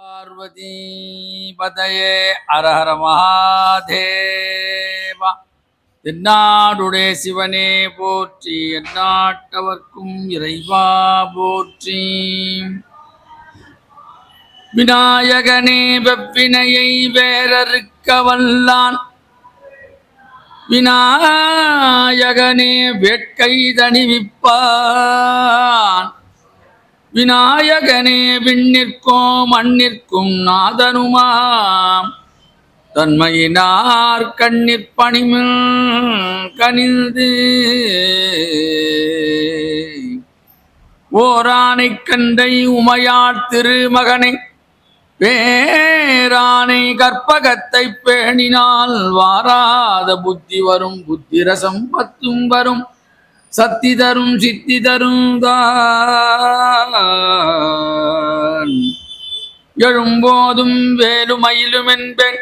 பார்வதி பதயே அரஹர மகாதேவா தென்னாடுடைய சிவனே போற்றி எந்நாட்டவர்க்கும் இறைவா போற்றி விநாயகனே வெப்பினையை வேறறுக்க வல்லான் விநாயகனே வேட்கை தணிவிப்பான் விநாயகனே விண்ணிற்கும் மண்ணிற்கும் நாதனுமாம். தன்மையினார் கண்ணிற் பணிமில் கனிந்து. ஓரானை கண்டை உமையார் திருமகனை பேரானை கற்பகத்தை பேணினால் வாராத புத்தி வரும் புத்திரசம் பத்தும் வரும். சக்தி தரும் சித்தி தரும் தான் எழும்போதும் வேலுமயிலும் என்பெண்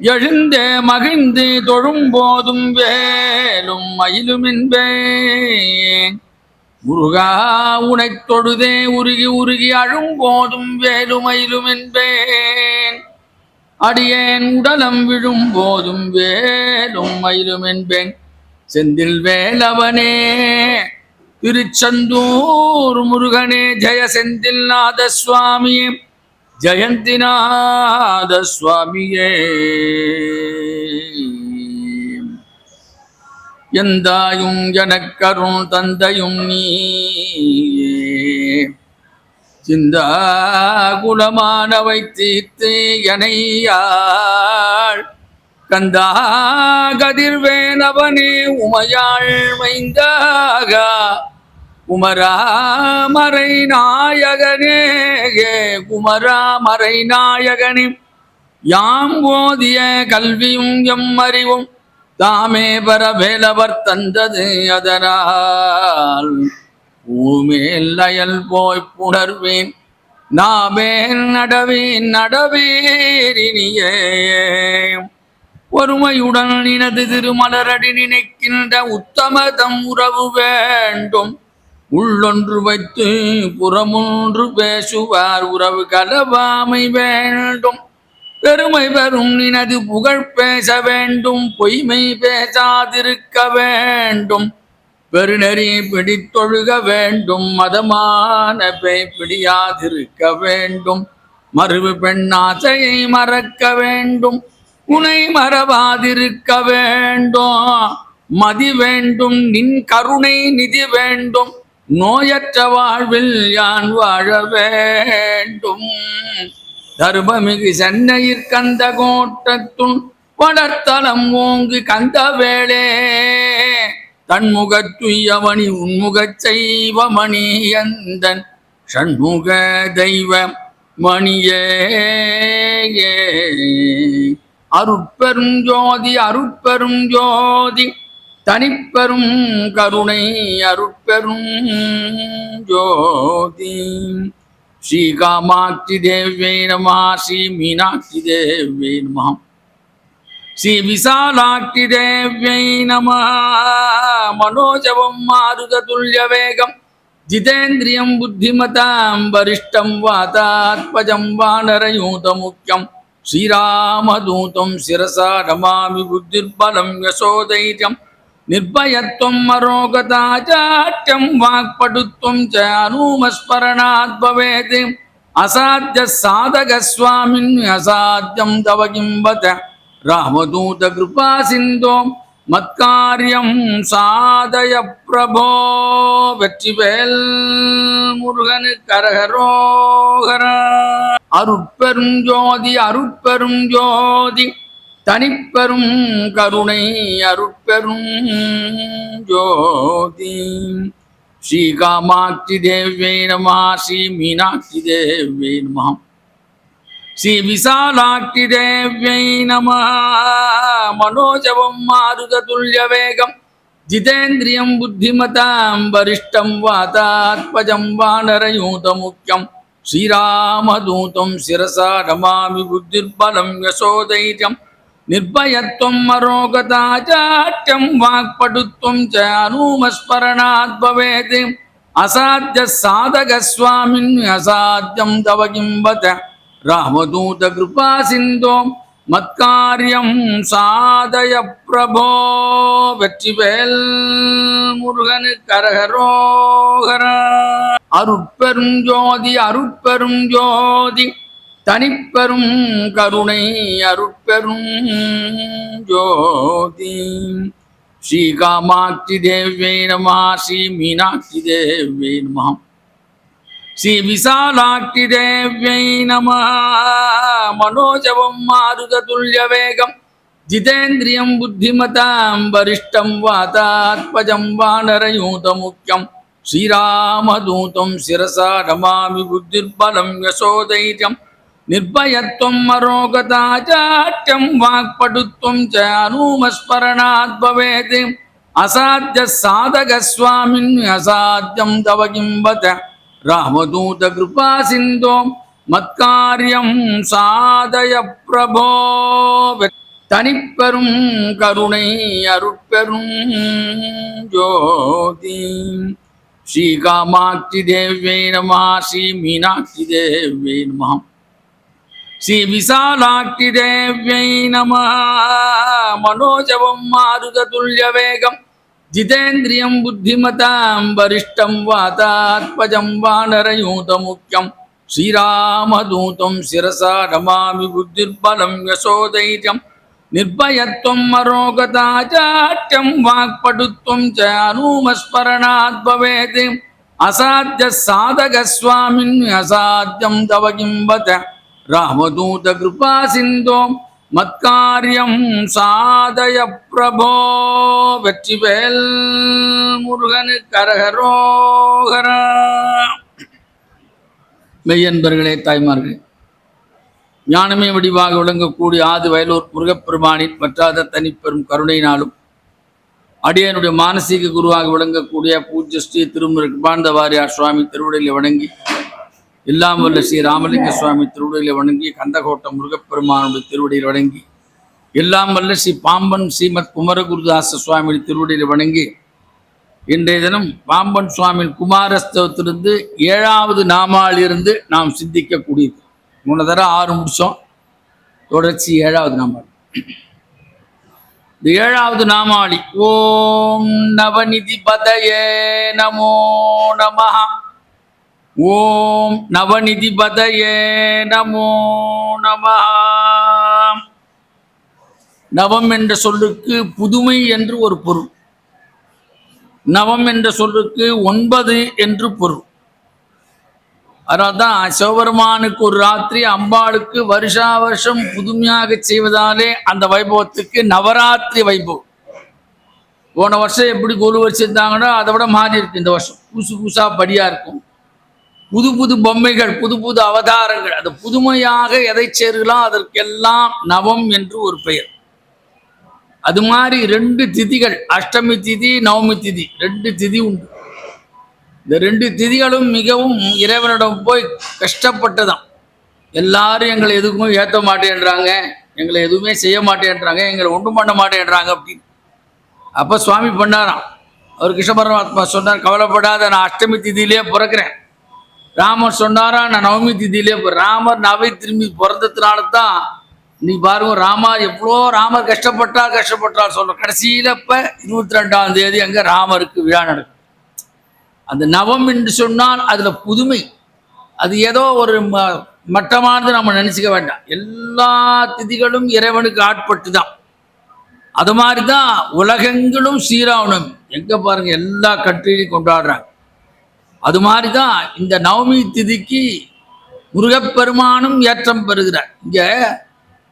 எழுந்தே மகிழ்ந்து தொழும்போதும் வேலும் மயிலும் என்பேன் முருகா உனை தொழுதே உருகி உருகி அழும்போதும் வேலுமயிலும் என்பேன் அடியேன் உடலம் விழும் போதும் வேலும் மயிலும் என்பேன் செந்தில் வேலவனே திருச்செந்தூர் முருகனே ஜெய செந்தில் நாத சுவாமியே ஜெயந்திநாத சுவாமியே எந்தாயும் எனக்கருள் தந்தையும் நீ சிந்தா குலமானவை தீர்த்து எனையாள் கந்தா கதிர்வேலவனே உமையாள் மைந்தாக குமராமரை நாயகனே குமராமரை நாயகனே. யாம் ஓதிய கல்வியும் எம் அறிவும் தாமே பரவேலவர் தந்தது அதனால். பூமேல் அயல் போய் புணர்வேன் நாமேல் நடவேன் நடவேரினியே ஒருமையுடன் நினது திருமலரடி நினைக்கின்ற உத்தமதம் உறவு வேண்டும். உள்ளொன்று வைத்து புறமொன்று பேசுவார் உறவு கலவாமை வேண்டும். பெருமை பெறும் நினது புகழ் பேச வேண்டும். பொய்மை பேசாதிருக்க வேண்டும். பெருநெறி பிடித்தொழுக வேண்டும். மதமான பிடியாதிருக்க வேண்டும். மறுவு பெண்ணாசையை மறக்க வேண்டும். உனை மறவாதிருக்க வேண்டும். மதி வேண்டும் நின் கருணை நிதி வேண்டும். நோயற்ற வாழ்வில் யான் வாழ வேண்டும். தர்மமிகு சென்னையிற் கந்த கோட்டத்துள் வளர்த்தலம் ஓங்கு கந்த வேளே. தன்முகத்துயமணி உன்முகச் செய்வமணி எந்தன் ஷண்முக தெய்வ மணியே. அருட்பெரும் ஜோதி அருட்பெரும் ஜோதி தனிப்பெரும் கருணை அருட்பெரும் ஜோதி. ஸ்ரீ காமாட்சி தேவ்யை நமா ஸ்ரீ மீனாட்சி தேவ்யை நமா ஸ்ரீ விசாலாட்சி தேவ்யை நம. மனோஜவம் மாருத மாருததுல்ய வேகம் ஜிதேந்திரியம் புத்திமதாம் வரிஷ்டம் வாதாத்மஜம் வானரயூத முக்கியம். ஸ்ரீராமதூதம் சிரசா ரமாமி புத்திர்பலம் யசோதைரியம் நிர்பயத்வம் மரோகதாச்சாட்டம் வாக்படுத்துவம் ச அனுமஸ்மரணாத் பவேத் அசாத்திய சாதக சுவாமின் அசாத்தியம் தவ கிம்பத ராமதூத கிருபா சிந்தோம் மத்காரியம் சாதய பிரபோ வெற்றிவேல் முருகனு கரகரோகரா அருட்பெரும் ஜோதி அருட்பெரும் ஜோதி தனிப்பெரும் கருணை அருட்பெரும் ஜோதி. ஸ்ரீ காமாட்சி தேவ்யை நமா ஸ்ரீ மீனாட்சி தேவ்யை நமா ஸ்ரீ விசாலாட்சி தேவ்யை நம. மனோஜவம் மாருததுல்ய வேகம் ஜிதேந்திரியம் புத்திமதாம் வரிஷ்டம் வாதாத்மஜம் வானரயூத முக்கியம். ஸ்ரீராமதூதம் சிரசா ரமாமி புத்திர்பலம் யசோதைரியம் நிர்பயத்வம் மரோகதாச்சாட்டம் வாக்படுத்துவம் ச அனுமஸ்மரணாத் பவேது அசாத்திய சாதக சுவாமின் அசாத்தியம் தவ கிம்பத ராமதூத கிருபா சிந்தோம் மத்காரியம் சாதய பிரபோ வெற்றிவேல் முருகனு கரகரோகரா அருட்பெரும் ஜோதி அருட்பெரும் ஜோதி தனிப்பெரும் கருணை அருட்பெரும் ஜோதி. ஸ்ரீ காமாட்சி தேவ்யை நமா ஸ்ரீ மீனாட்சி தேவ்யை நமா ஸ்ரீ விசாலாட்சி தேவ்யை நம. மனோஜவம் மாருத மாருததுல்ய வேகம் ஜிதேந்திரியம் புத்திமதாம் வரிஷ்டம் வாதாத்மஜம் வானரயூத முக்கியம். ஸ்ரீராமதூதம் சிரசா ரமாமி புத்திர்பலம் யசோதைரியம் நிர்பயத்வம் மரோகதாச்சாட்யம் வாக்படுத்துவம் ச அனுமஸ்மரணாத் பவேது அசாத்திய சாதக சுவாமின் அசாத்தியம் தவ கிம்பத ராமதூத கிருபா சிந்தோம் மத்காரியம் சாதய பிரபோ. தனிப்பெரும் கருணை அருட்பெரும் ஜோதி. ஸ்ரீ காமாட்சி தேவ்யை நம ஸ்ரீ மீனாட்சி தேவ்யை நம. ஸ்ரீ விசாலாட்சி தேவ்யை நம. மனோஜவம் மாருததுல்ய வேகம். ஜிதேந்திரியம் புத்திமதாம் வரிஷ்டம் வாதாத்மஜம் வானரயூதமுக்கியம். ஸ்ரீராமதூதம் சிரசா நமாமி புத்திர்பலம் யசோதைரியம் నిర్భయత్వం మరోగతాచాట్యం వాక్పటుత్వం చ అనూమస్మరణాత్ భవేత్ అసాధ్య సాధక స్వామిన్ అసాధ్యం తవ కింవత రామదూత కృపా సింధో மத்காரியம் சாதய பிரபோ வெற்றிவேல் முருகனு கரகரோகர மெய்யன்பர்களே தாய்மார்களே ஞானமே வடிவாக விளங்கக்கூடிய ஆதி வயலூர் முருகப்பெருமானின் பற்றாத தனிப்பெரும் கருணையினாலும் அடியனுடைய மானசீக குருவாக விளங்கக்கூடிய பூஜ்ய ஸ்ரீ திருமுரு கிருபானந்த வாரியார் சுவாமி திருவுடையில வணங்கி எல்லாம் வல்ல ஸ்ரீ ராமலிங்க சுவாமி திருவுடையில வணங்கி கந்தகோட்டம் முருகப்பெருமானுடைய திருவடியில் வணங்கி எல்லாம் வல்ல ஸ்ரீ பாம்பன் ஸ்ரீமத் குமரகுருதாச சுவாமி திருவடியில் வணங்கி இன்றைய தினம் பாம்பன் சுவாமி குமாரஸ்தவத்திலிருந்து ஏழாவது நாமாலிருந்து நாம் சிந்திக்கக்கூடியது. மூணு தடவை ஆறு முடித்தோம் தொடர்ச்சி ஏழாவது நாமாளி இந்த ஏழாவது நாமாளி ஓம் நவநிதி பதயே நமோ நமஹ. ஓம் நவநிதி பதயே நமோ நம நவம் என்ற சொல்லுக்கு புதுமை என்று ஒரு பொருள். நவம் என்ற சொல்லுக்கு ஒன்பது என்று பொருள். அதனால்தான் சிவபெருமானுக்கு ஒரு ராத்திரி அம்பாளுக்கு வருஷா வருஷம் புதுமையாக செய்வதாலே அந்த வைபவத்துக்கு நவராத்திரி வைபவம். போன வருஷம் எப்படி கொலு வச்சிருந்தாங்களோ அதை விட மாறி இருக்கு இந்த வருஷம். புதுசு புதுசா படியா இருக்கும். புது புது பொம்மைகள் புது புது அவதாரங்கள். அது புதுமையாக எதை சேர்க்கலாம் அதற்கெல்லாம் நவம் என்று ஒரு பெயர். அது மாதிரி ரெண்டு திதிகள் அஷ்டமி திதி நவமி திதி ரெண்டு திதி உண்டு. இந்த ரெண்டு திதிகளும் மிகவும் இறைவனிடம் போய் கஷ்டப்பட்டதாம் எல்லாரும் எங்களை எதுக்கும் ஏற்ற மாட்டேன்றாங்க. எங்களை எதுவுமே செய்ய மாட்டேன்றாங்க. எங்களை ஒன்றும் பண்ண மாட்டேன்றாங்க அப்படின்னு. அப்போ சுவாமி பண்ணாராம். அவர் கிருஷ்ண பரமாத்மா சொன்னார் கவலைப்படாத நான் அஷ்டமி திதியிலே பிறக்கிறேன். ராமர் சொன்னாரா நான் நவமி திதியிலே ராமர் நவை திரும்பி பிறந்ததுனால தான் நீ பாருங்க ராமர் எவ்வளோ ராமர் கஷ்டப்பட்டால் கஷ்டப்பட்டால் சொல்கிறோம் கடைசியில் இப்போ இருபத்தி ரெண்டாம் தேதி அங்கே ராமருக்கு விழா நடக்கும். அந்த நவம் என்று சொன்னால் அதில் புதுமை. அது ஏதோ ஒரு ம- மட்டமானது நம்ம நினச்சிக்க வேண்டாம். எல்லா திதிகளும் இறைவனுக்கு ஆட்பட்டு தான் அது மாதிரி தான் உலகெங்கிலும் ஸ்ரீராவணம் எங்கே பாருங்கள் எல்லா கண்ட்ரிலையும் கொண்டாடுறாங்க. அது மாதிரி தான் இந்த நவமி திதிக்கு முருகப்பெருமானும் ஏற்றம் பெறுகிறார். இங்கே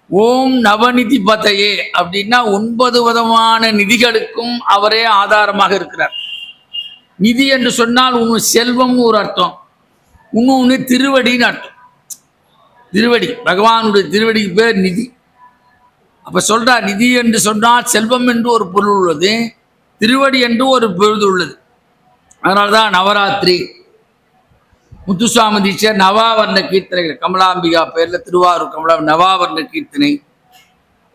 ஓம் நவநிதி பதையே அப்படின்னா ஒன்பது விதமான நிதிகளுக்கும் அவரே ஆதாரமாக இருக்கிறார். நிதி என்று சொன்னால் உன் செல்வம்னு ஒரு அர்த்தம். இன்னொன்று திருவடின்னு அர்த்தம். திருவடி பகவானுடைய திருவடிக்கு பேர் நிதி. அப்போ சொல்கிறார் நிதி என்று சொன்னால் செல்வம் என்று ஒரு பொருள் உள்ளது திருவடி என்று ஒரு பொருள் உள்ளது. அதனால்தான் நவராத்திரி. முத்துசுவாமி தீட்சர் நவாவர்ண கீர்த்தனைகள் கமலாம்பிகா பேரில் திருவாரூர் கமலா நவாவர்ண கீர்த்தனை.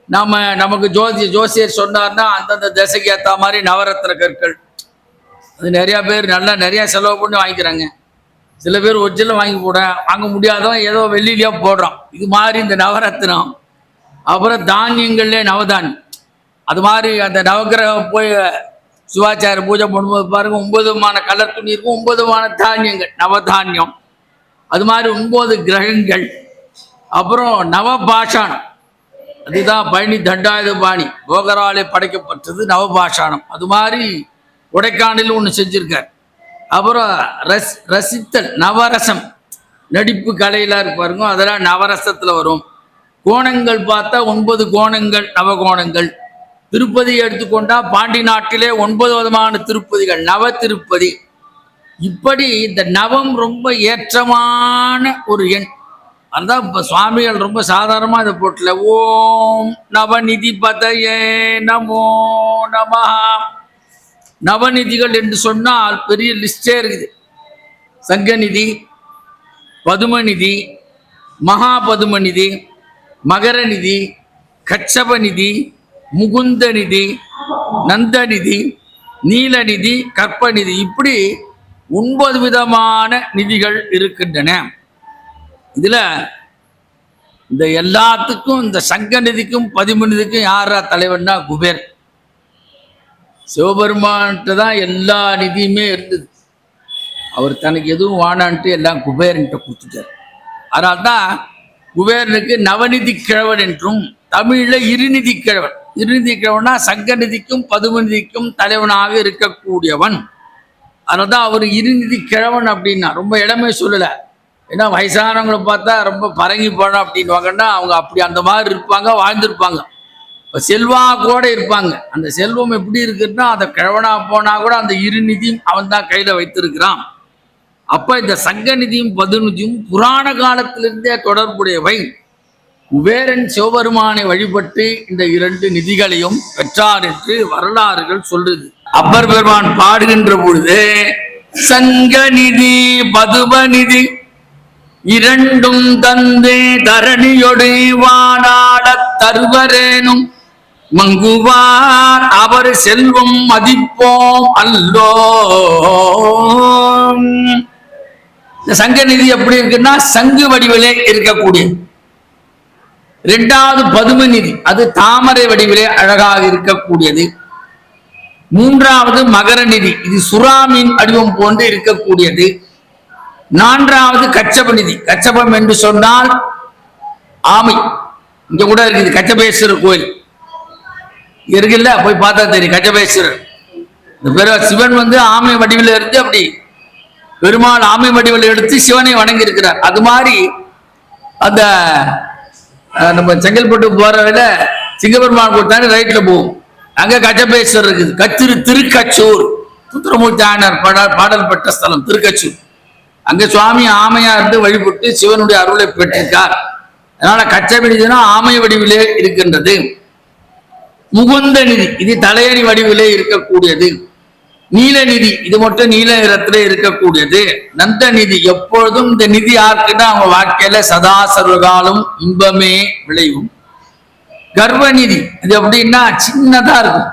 நம்ம நமக்கு ஜோதி ஜோசியர் சொன்னார்னா அந்தந்த திசைக்கு ஏற்ற மாதிரி நவரத்ன கற்கள். அது நிறையா பேர் நல்லா நிறையா செலவு பண்ணி வாங்கிக்கிறாங்க. சில பேர் ஒரிஜினல் வாங்கி போட வாங்க முடியாதவன் ஏதோ வெள்ளிலேயோ போடுறான். இது மாதிரி இந்த நவரத்னம். அப்புறம் தானியங்கள்லே நவதானியம் அது மாதிரி அந்த நவக்கிரகம் போய் சிவாச்சார பூஜை பண்ணும்போது பாருங்கள் ஒன்பது விதமான கலர் துணி இருக்கும் ஒன்பது விதமான தானியங்கள். நவதானியம். அது மாதிரி ஒன்பது கிரகங்கள். அப்புறம் நவபாஷாணம். அதுதான் பழனி தண்டாயுத பாணி போகராலே படைக்கப்பட்டது நவபாஷாணம். அது மாதிரி கொடைக்கானல் ஒன்று செஞ்சுருக்கார். அப்புறம் ரஸ் ரசித்தல் நவரசம். நடிப்பு கலையெல்லாம் பாருங்க அதெல்லாம் நவரசத்தில் வரும். கோணங்கள் பார்த்தா ஒன்பது கோணங்கள் நவகோணங்கள். திருப்பதி எடுத்துக்கொண்டால் பாண்டி நாட்டிலே ஒன்பது விதமான திருப்பதிகள் நவ திருப்பதி. இப்படி இந்த நவம் ரொம்ப ஏற்றமான ஒரு எண். அதுதான் இப்போ சுவாமிகள் ரொம்ப சாதாரணமாக இதை போட்டல ஓம் நவநிதி பதையே நமோ நமஹா. நவநிதிகள் என்று சொன்னால் பெரிய லிஸ்டே இருக்குது. சங்கநிதி பதுமநிதி மகாபதுமநிதி மகரநிதி கச்சபநிதி முகுந்தநிதி நந்தநிதி நீலநிதி கற்பநிதி இப்படி ஒன்பது விதமான நிதிகள் இருக்கின்றன. இதில் இந்த எல்லாத்துக்கும் இந்த சங்க நிதிக்கும் பதிமூணு யாரா தலைவன்னா குபேர். சிவபெருமான்கிட்ட தான் எல்லா நிதியுமே இருந்தது. அவர் தனக்கு எதுவும் வானான்ட்டு எல்லாம் குபேரன்ட்ட கொடுத்துட்டார். அதனால தான் குபேரனுக்கு நவநிதி கிழவன் என்றும் தமிழில் இருநிதி கிழவன். இருநிதி கிழவனா சங்க நிதிக்கும் பதுமநிதிக்கும் தலைவனாக இருக்கக்கூடியவன். அதனால தான் அவர் இருநிதி கிழவன் அப்படின்னா ரொம்ப இடமே சொல்லலை. ஏன்னா வயசானவங்களை பார்த்தா ரொம்ப பரங்கி போனோம் அப்படின்வாங்கன்னா அவங்க அப்படி அந்த மாதிரி இருப்பாங்க வாழ்ந்திருப்பாங்க. செல்வாக்கோட இருப்பாங்க. அந்த செல்வம் எப்படி இருக்குன்னா அதை கிழவனா போனா கூட அந்த இரு நிதியும் அவன் தான் கையில் வைத்திருக்கிறான். அப்போ இந்த சங்க நிதியும் பதுநிதியும் புராண காலத்திலிருந்தே தொடர்புடையவை. குபேரன் சிவபெருமானை வழிபட்டு இந்த இரண்டு நிதிகளையும் பெற்றார் என்று வரலாறுகள் சொல்லுது. அப்பர் பெருமான் பாடுகின்ற பொழுது சங்க நிதி பதுப நிதி இரண்டும் தந்து தரணியொடு வானாடத் தருவரேனும் மங்குவார் அவர் செல்வம் மதிப்போம் அல்லோ. இந்த சங்க நிதி எப்படி இருக்குன்னா சங்கு வடிவிலே இருக்கக்கூடிய இரண்டாவது பதும நிதி அது தாமரை வடிவிலே அழகாக இருக்கக்கூடியது. மூன்றாவது மகர நிதி இது சுறாமின் வடிவம் போன்று இருக்கக்கூடியது. நான்காவது கச்சப நிதி கச்சபம் என்று சொன்னால் ஆமை. இங்க கூட இருக்குது கச்சபேஸ்வரர் கோயில். இருக்குல்ல போய் பார்த்தா தெரியும் கஜபேஸ்வரர் இந்த பெரு சிவன் வந்து ஆமை வடிவில் இருந்து அப்படி பெருமாள் ஆமை வடிவில் எடுத்து சிவனை வணங்கி இருக்கிறார் அது மாதிரி அந்த நம்ம செங்கல்பட்டு போற வழியில சிங்கபெருமான் கொடுத்தாங்க ரைட்ல போகும். அங்க கஜபேஸ்வரர் இருக்குது. கத்திரு திருக்கச்சூர். சுத்திரமூர்த்தி ஆயனர் பாடல் பாடல் பெற்ற ஸ்தலம் திருக்கச்சூர். அங்க சுவாமி ஆமையா இருந்து வழிபட்டு சிவனுடைய அருளை பெற்றிருக்கார். அதனால கச்சபிடிதுனா ஆமை வடிவிலே இருக்கின்றது. முகுந்த நிதி. இது தலையணி வடிவிலே இருக்கக்கூடியது. நீல நிதி. இது மட்டும் நீல நிறத்துல இருக்கக்கூடியது. நந்த நிதி. எப்பொழுதும் இந்த நிதி யாருக்குன்னா அவங்க வாழ்க்கையில சதா சர்வகாலம் இன்பமே விளையும். கர்வநிதி இது எப்படின்னா சின்னதா இருக்கும்.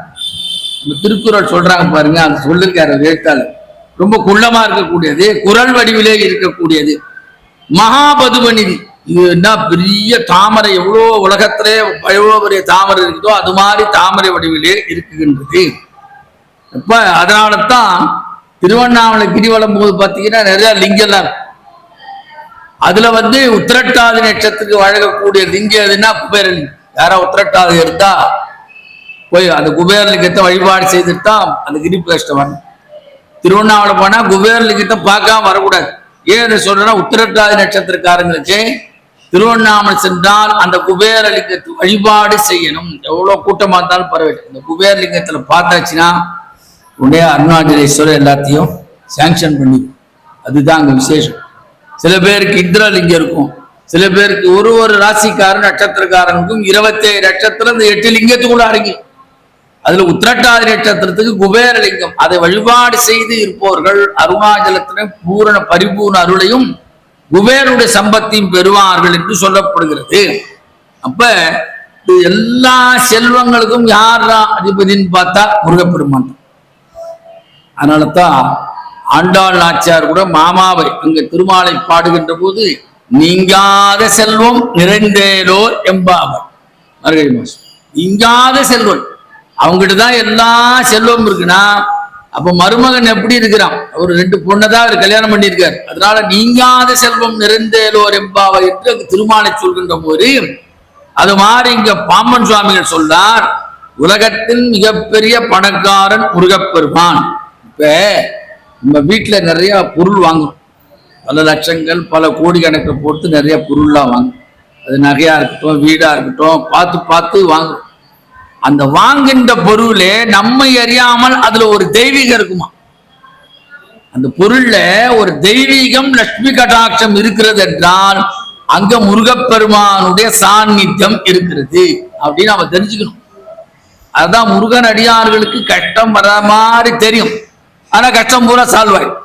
நம்ம திருக்குறள் சொல்றாங்க பாருங்க. அது சொல்லிருக்காரு ஒரு எழுத்தாளர் ரொம்ப குள்ளமா இருக்கக்கூடியது. குரல் வடிவிலே இருக்கக்கூடியது. மகாபதுப நிதி. என்ன பெரிய தாமரை எவ்வளோ உலகத்திலே எவ்வளோ பெரிய தாமரை இருக்குதோ அது மாதிரி தாமரை வடிவிலே இருக்குகின்றது. இப்ப அதனால தான் திருவண்ணாமலை கிரிவலம் போது பார்த்தீங்கன்னா நிறைய லிங்கெல்லாம் அதுல வந்து உத்திரட்டாதி நட்சத்திரத்துக்கு வழங்கக்கூடிய லிங்கம் எதுன்னா குபேரன். யாரா உத்திரட்டாதி இருந்தா போய் அந்த குபேரலிங்கத்தை வழிபாடு செய்துட்டு தான் அந்த கிரி பிரஷ்டம் வரணும். திருவண்ணாமலை போனா குபேரலிங்கத்தை பார்க்காம வரக்கூடாது. ஏன் சொல்றேன்னா உத்திரட்டாதி நட்சத்திரக்காரங்களுக்கு திருவண்ணாமலை சென்றால் அந்த குபேரலிங்கத்தை வழிபாடு செய்யணும். எவ்வளவு கூட்டமா இருந்தாலும் பரவாயில்லை. இந்த குபேரலிங்கத்துல பார்த்தாச்சுன்னா உடனே அருணாச்சலேஸ்வரர் எல்லாத்தையும் சாங்ஷன் பண்ணி அதுதான் அங்க விசேஷம். சில பேருக்கு இந்திரலிங்கம் இருக்கும். சில பேருக்கு ஒரு ஒரு ராசிக்காரன் நட்சத்திரக்காரனுக்கும் இருபத்தேழு நட்சத்திரம் இந்த எட்டு லிங்கத்துக்குள்ள அடங்கி. அதுல உத்திரட்டாதி நட்சத்திரத்துக்கு குபேரலிங்கம் அதை வழிபாடு செய்து இருப்பவர்கள் அருணாச்சலத்தின பூரண பரிபூர்ண அருளையும் குபேருடைய சம்பத்தையும் பெறுவார்கள் என்று சொல்லப்படுகிறது. அப்ப இது எல்லா செல்வங்களுக்கும் யார் அதிபதின்னு பார்த்தா முருகப்பெருமான். அதனால தான் ஆண்டாள் நாச்சியார் கூட மாமாவை அங்க திருமாலை பாடுகின்ற போது நீங்காத செல்வம் நிறைந்தேலோ எம்பாவர் மறுகழி மாசம் நீங்காத செல்வம். அவங்ககிட்ட தான் எல்லா செல்வம் இருக்குன்னா அப்ப மருமகன் எப்படி இருக்கிறான்? அவர் ரெண்டு பொண்ணை தான் அவர் கல்யாணம் பண்ணியிருக்கார். அதனால நீங்காத செல்வம் நிறைந்தேலோர் எம்பாவை என்று திருமாலை சொல்கின்ற போது அது மாதிரி இங்க பாம்பன் சுவாமிகள் சொல்றார் உலகத்தின் மிகப்பெரிய பணக்காரன் முருகப்பெருமான். இப்ப நம்ம வீட்டுல நிறைய பொருள் வாங்கும் பல லட்சங்கள் பல கோடி கணக்கில் போட்டு நிறைய பொருள்லாம் வாங்கும் அது நகையா இருக்கட்டும் வீடா இருக்கட்டும் பார்த்து பார்த்து வாங்குறோம். அந்த வாங்கின்ற பொருளே நம்மை அறியாமல் அதுல ஒரு தெய்வீகம் இருக்குமா? அந்த பொருள்ல ஒரு தெய்வீகம் லட்சுமி கடாட்சம் இருக்கிறது என்றால் அங்க முருகப்பெருமானுடைய சாநித்தியம் இருக்கிறது அப்படின்னு நம்ம தெரிஞ்சுக்கணும். அதுதான் முருகன் அடியார்களுக்கு கஷ்டம் வர மாதிரி தெரியும். ஆனா கஷ்டம் பூரா சால்வ் ஆயிடும்.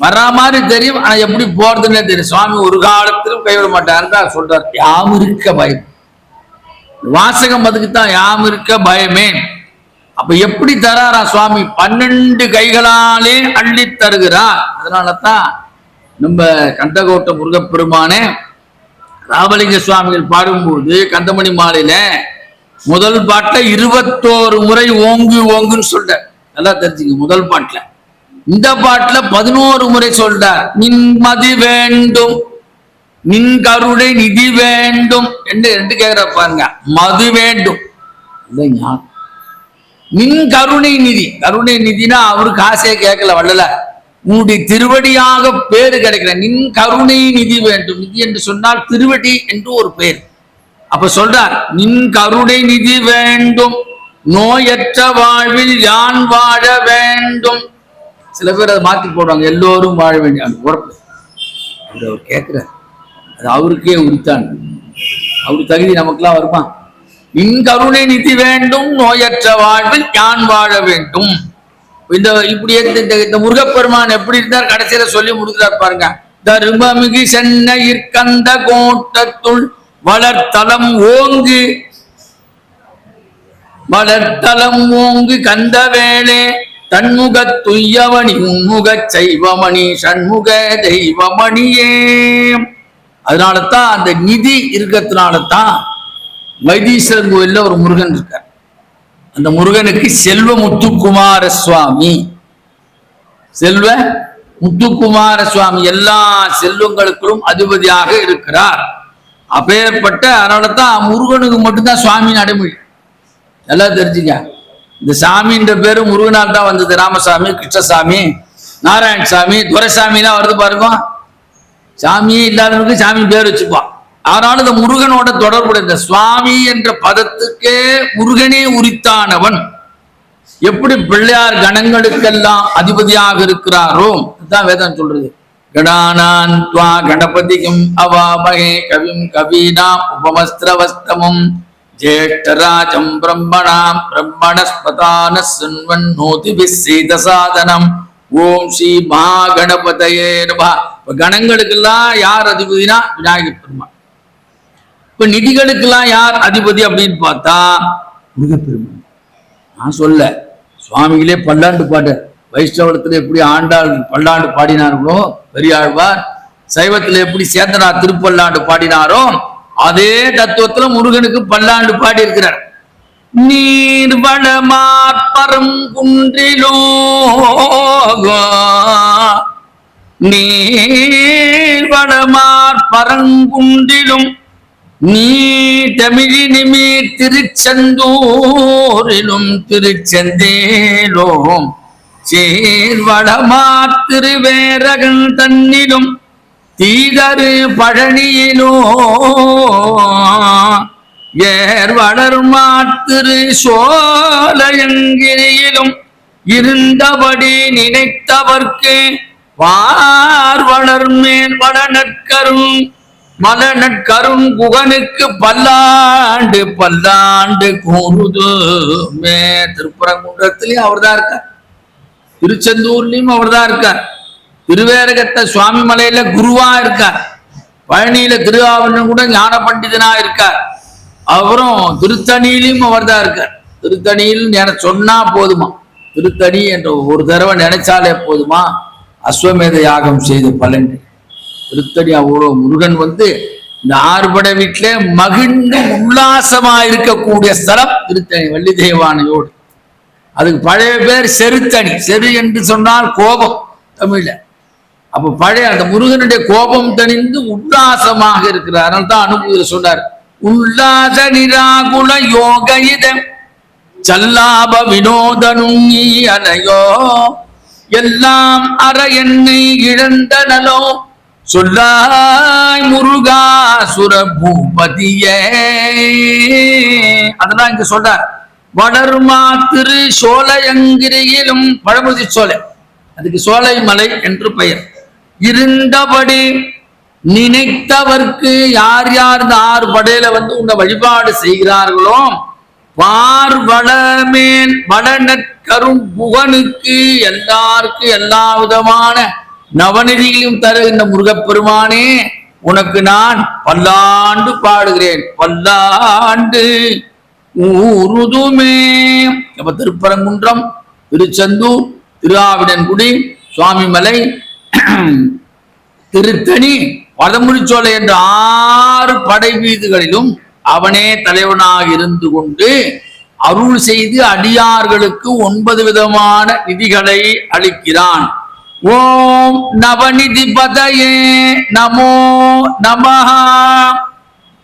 வர்ற மாதிரி தெரியும். ஆனா எப்படி போறதுன்னே தெரியும். சுவாமி ஒரு காலத்திலும் கைவிட மாட்டார் சொல்றார். யாம் இருக்க பயம் வாசகம் அதுக்குத்தான் யாம் இருக்க பயமே. அப்ப எப்படி தராரா சுவாமி? பன்னெண்டு கைகளாலே அள்ளி தருகிறார். அதனாலதான் நம்ம கந்தகோட்டை முருகப்பெருமானே ராமலிங்க சுவாமிகள் பாடும்போது கந்தமணி மாலையில முதல் பாட்டில் இருபத்தோரு முறை ஓங்கு ஓங்குன்னு சொல்ற நல்லா தெரிஞ்சுங்க முதல் பாட்டுல. இந்த பாட்டுல பதினோரு முறை சொல்றார். நின் மதி வேண்டும். நின் கருணை நிதி வேண்டும் என்று என்று கேக்குற பாருங்க. மது வேண்டும். இல்லை நின் கருணை நிதி. கருணை நிதினா அவரு காசே கேட்கல வள்ளல. உன்னுடைய திருவடியாக பேரு கிடைக்கிற நின் கருணை நிதி வேண்டும். நிதி என்று சொன்னால் திருவடி என்று ஒரு பேர். அப்ப சொல்றார் நின் கருணை நிதி வேண்டும். நோயற்ற வாழ்வில் யான் வாழ வேண்டும். சில பேர் அதை மாத்தி போடுவாங்க. எல்லோரும் வாழ வேண்டிய உறப்பு அவர் கேட்கிறார் அது அவருக்கே உரித்தான் அவர் தகுதி நமக்கெல்லாம் வருமா? இன்கருணை நிதி வேண்டும் நோயற்ற வாழ்வில் யான் வாழ வேண்டும். இந்த இப்படி இந்த- இந்த இந்த முருகப்பெருமான் எப்படி இருந்தார்? கடைசியில சொல்லி முடிக்கிறார் பாருங்க. தருமமிகு சென்னையிற் கந்த கோட்டத்துள் வளர்த்தலம் ஓங்கு. வளர்த்தலம் ஓங்கு கந்தவேளே தன்முக துய்யவணி உன்முக செய்வமணி சண்முக தெய்வமணியே. அதனால தான் அந்த நிதி இருக்கிறதுனால தான் வைத்தீஸ்வரன் கோயிலில் ஒரு முருகன் இருக்கார். அந்த முருகனுக்கு செல்வ முத்துக்குமார சுவாமி. செல்வ முத்துக்குமார சுவாமி எல்லா செல்வங்களுக்கும் அதிபதியாக இருக்கிறார். அப்பேற்பட்ட அதனால தான் முருகனுக்கு மட்டும்தான் சுவாமி நடைமொழி நல்லா தெரிஞ்சுங்க. இந்த சாமின்ற பேரு முருகனால் தான் வந்தது. ராமசாமி கிருஷ்ணசாமி நாராயணசாமி துரைசாமிலாம் வருது பாருங்க. சாமியே இல்லாதவனுக்கு சாமி பேர் வச்சுப்பான் ஆனாலும் இந்த முருகனோட தொடர்புடைய இந்த சுவாமி என்ற பதத்துக்கே முருகனே உரித்தானவன். எப்படி பிள்ளையார் கணங்களுக்கெல்லாம் அதிபதியாக இருக்கிறாரோ இதுதான் வேதம் சொல்றது. கணானான் துவா கணபதியும் அவாமகே கவிம் கவீனாம் உபமஸ்திரவஸ்தமும் ஜேஷ்டராஜம் பிரம்மணாம் பிரம்மணஸ்பதான சுன்வன் நோதிபி செய்த சாதனம் ஓம் ஸ்ரீ மகாகணபதயே நபா இப்போ கணங்களுக்கெல்லாம் யார் அதிபதினா விநாயகர் பெருமான் இப்போ நிதிகளுக்கெல்லாம் யார் அதிபதி அப்படின்னு பார்த்தா முருகப்பெருமான். நான் சொல்ல சுவாமிகளே பல்லாண்டு பாட்டு வைஷ்ணவத்தில் எப்படி ஆண்டாள் பல்லாண்டு பாடினார்களோ பெரியாழ்வார் சைவத்தில் எப்படி சேந்தனார் திருப்பல்லாண்டு பாடினாரோ அதே தத்துவத்துல முருகனுக்கு பல்லாண்டு பாடி இருக்கிறார் நீர் வளமாற்பரம் குன்றிலோ நீர் வளமார் பரங்குன்றிலும் நீ தமிழி திருச்செந்தூரிலும் திருச்செந்தேலோம். சேர்வடமார் திருவேரகன் தன்னிலும் தீதரு பழனியிலோ. ஏர் மாத்திரு சோலையங்கிரியிலும் இருந்தபடி நினைத்தவர்க்கு வார் நற்கரும் வளநற்கரும் மலநற்கரும் குகனுக்கு பல்லாண்டு பல்லாண்டு கூறுதுமே திருப்பரங்குன்றத்திலையும் அவர்தான் இருக்கார். திருச்செந்தூர்லயும் அவர்தான் இருக்கார். திருவேரகத்த சுவாமி மலையில குருவா இருக்கார். பழனியில திருவாவணம் கூட ஞான பண்டிதனா இருக்கார். அப்புறம் அவர் அவர்தான் இருக்கார். திருத்தணியில் என சொன்னா போதுமா? திருத்தணி என்ற ஒரு தடவை நினைச்சாலே போதுமா? அஸ்வமேத யாகம் செய்த பலன். திருத்தணி அவ்வளோ முருகன் வந்து இந்த ஆறுபட வீட்டிலே மகிழ்ந்து உல்லாசமா இருக்கக்கூடிய ஸ்தலம் திருத்தணி வள்ளி தேவானையோடு அதுக்கு பழைய பேர் செருத்தணி. செரு என்று சொன்னால் கோபம் தமிழ்ல. அப்ப பழைய அந்த முருகனுடைய கோபம் தணிந்து உல்லாசமாக இருக்கிறார் அதனால தான் அனுபூதியில் சொன்னார். உல்லாச நிராகுல யோக இதம். சல்லாப வினோதனும் நீ அலையோ. எல்லாம் அற என்னை இழந்தனலோ. சொல்லாய் முருகா சுர பூபதியே அதெல்லாம் இங்க சொல்றார். வடர்மா திரு சோலையங்கிரியிலும் பழமுதி சோலை. அதுக்கு சோலை மலை என்று பெயர். இருந்தபடி நினைத்தவர்க்கு யார் யார் இந்த ஆறு படையில வந்து உன்னை வழிபாடு செய்கிறார்களோ பார் வளமேன் வளநற்கரும் புகனுக்கு எல்லாருக்கு எல்லா விதமான நவநிதிகளையும் தருகின்ற முருகப்பெருமானே உனக்கு நான் பல்லாண்டு பாடுகிறேன். பல்லாண்டு ஊருதுமே. அப்ப திருப்பரங்குன்றம் திருச்செந்தூர் திருஆவிடன்குடி சுவாமிமலை திருத்தணி வடமுடிச்சோலை என்ற ஆறு படை வீதுகளிலும் அவனே தலைவனாக இருந்து கொண்டு அருள் செய்து அடியார்களுக்கு ஒன்பது விதமான நிதிகளை அளிக்கிறான். ஓம் நவநிதி பதையே நமோ நமஹா.